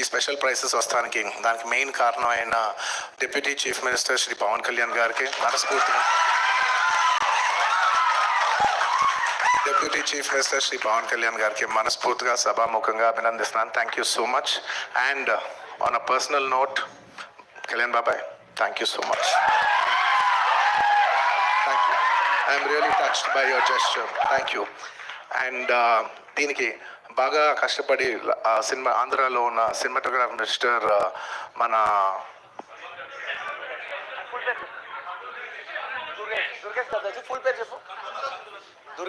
ఈ special prices వస్తానికి. దానికి main కారణం అయిన deputy chief minister Shri Pawan Kalyan గారికి మనస్ఫూర్తిగా deputy chief minister Shri Pawan Kalyan గారికి మనస్ఫూర్తిగా సభాముఖంగా అభినందిస్తున్నాను. Thank you so much and on a personal note Kalyan బాబాయ్ thank you so much thank you I'm really touched by your gesture thank you and దీనికి బాగా కష్టపడి cinema ఆంధ్రాలో ఉన్న సినిమాటోగ్రాఫ్ మినిస్టర్ మన దుర్గేష్ దుర్గేష్ ఫుల్ పేరు చెప్పు.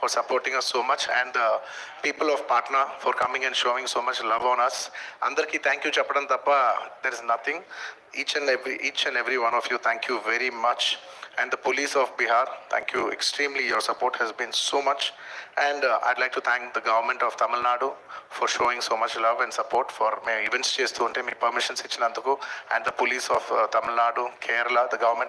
for supporting us so much and the people of Patna for coming and showing so much love on us. అందరికీ thank you చెప్పడం తప్ప there is nothing each and every each and every one of you thank you very much and the police of Bihar thank you extremely your support has been so much and I'd like to thank the government of Tamil Nadu for showing so much love and support for మేము events చేస్తూ ఉంటే మీ permissions ఇచ్చినందుకు. And the police of Tamil Nadu Kerala the government